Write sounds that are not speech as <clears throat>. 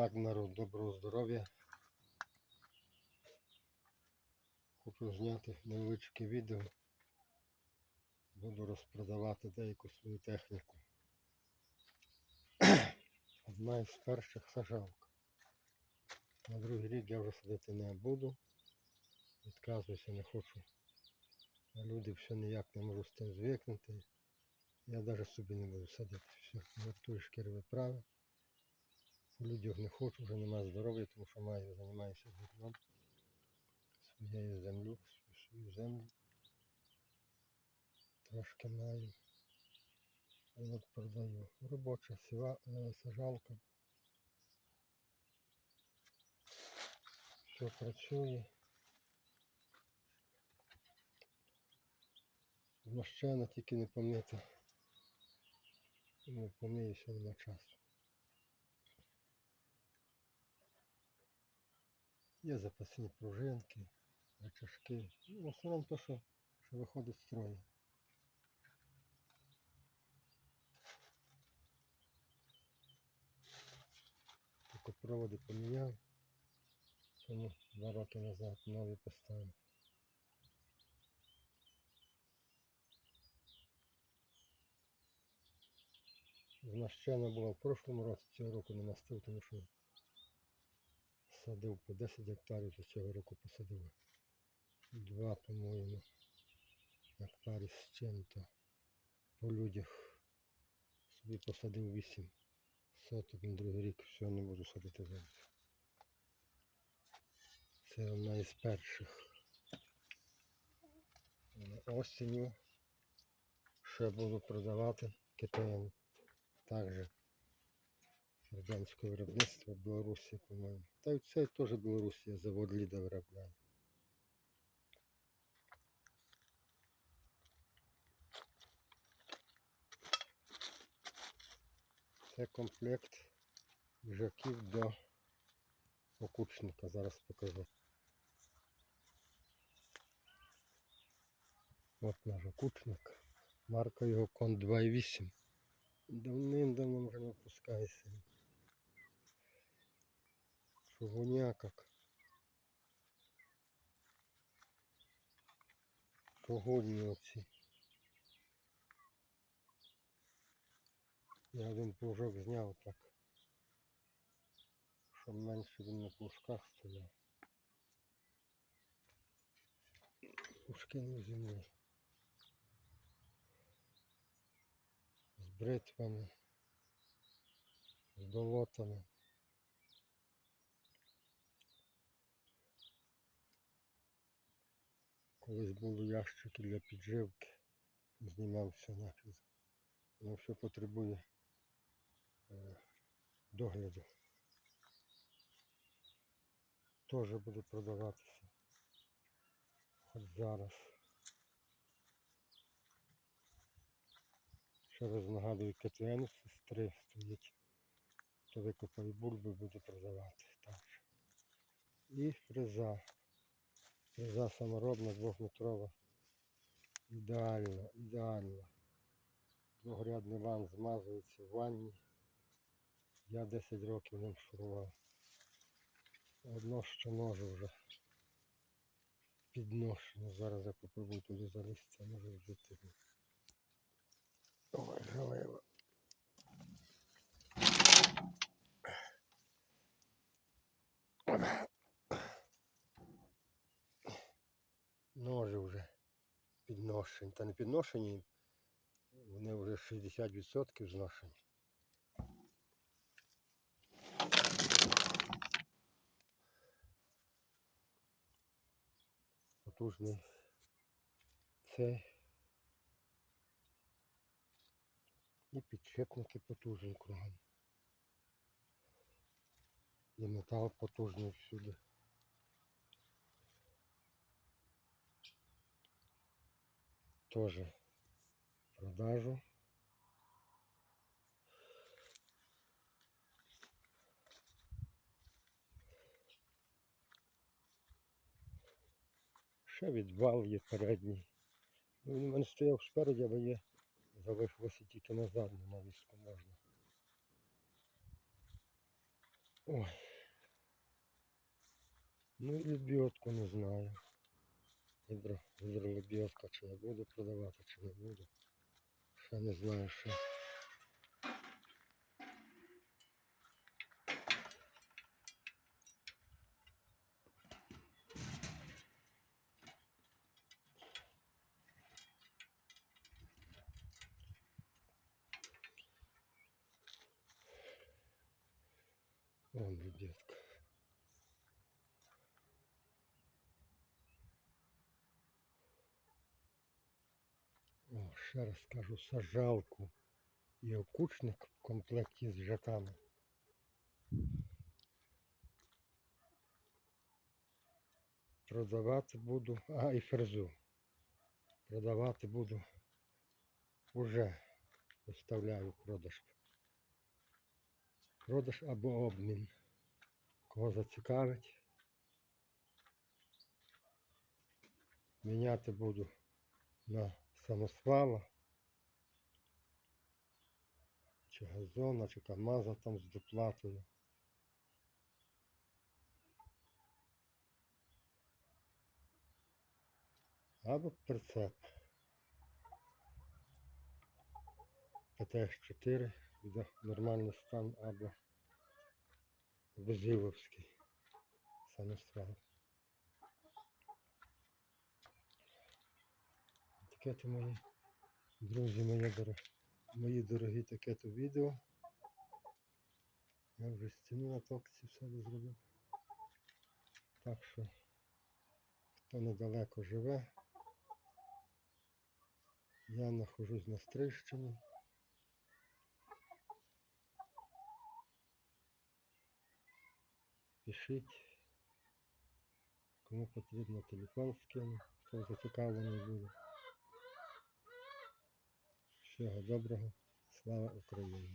Так, народ, доброго здоров'я. Хочу зняти невеличке відео. Буду розпродавати деяку свою техніку. <clears throat> Одна із перших сажалок. На другий рік я вже садити не буду. Відказуюся, не хочу. Люди все ніяк не можуть з тим звикнути. Я навіть собі не буду садити. Все, вартую шкіри виправи. Людях не хочу, вже немає здоров'я, тому що маю, займаюся зерном. Своєю землю, свою землю. Трошки маю. І от продаю. Робоча сіва, е, сажалка. Все працює. Змащена, тільки не помита. Не помию, ще нема часу. Є запасні пружинки, рычажки. Ну, в основному те, що, що виходить з строю. Тільки проводи поміняв, тому два роки назад нові поставив. Змащена була в прошлому році, цього року не мастив, тому що садив по 10 гектарів, то цього року посадив. Два, по-моєму, гектарі з чим-то. По людях собі посадив 8 соток на другий рік, все не буду садити зараз. Це одна із перших. Осінню ще буду продавати КТМ. Також радянського виробництва Білорусі, по-моєму. Та й це теж Білорусія, завод Ліда виробляє. Це комплект їжаків до окучника. Зараз покажу. От наш окучник. Марка його Кон 2.8. Давним-давно вже не випускається. Шугуня как. Шугуні оці. Я один плужок зняв так. Щоб менше на плужках стояв. Плужки в землі. З бритвами. З долотами. Колись були ящики для підживки. Знімався нафіг. Воно все потребує е, догляду. Теж буде продаватися. Хоч зараз. Ще раз нагадую, КТН сестри стоїть. То викопаю бульби буду продавати також. І фреза. Фреза саморобна, двохметрова. Ідеально, ідеально. Двогрядний ван змазується в ванні. Я 10 років ним шурував. Одно що ножу вже підношено. Зараз я попробую туди залізти, може вбити. Ой, жалево. Ножи вже підношені. Та не підношені, вони вже 60% зношені. Потужний цей. І підшипники потужні кругом. І метал потужний всюди. Тоже продажу. Ще відвал є передній. Ну, він у мене стояв спереді, але є залишилося тільки на навіску можна. Ой. Ну і лебедку не знаю. Гідро, гідролебедка, чи я буду продавати, чи не буду. Ще не знаю, що. Вон лебедка. Ще раз кажу, сажалку і окучник в комплекті з жаками. Продавати буду, а і фрезу. Продавати буду уже виставляю продаж. Продаж або обмін. Кого зацікавить. Міняти буду на самосвала. Чи газона, чи камаза там з доплатою. Або прицеп. ПТС-4 буде нормальний стан або Безиловський самосвал. Таке то мої друзі, мої, мої дорогі таке то відео. Я вже стіну на токці в себе зробив. Так що, хто недалеко живе, я нахожусь на Стрищині. Пишіть. Кому потрібно телефон скину, хто зацікавлений буде. Всього доброго. Слава Україні!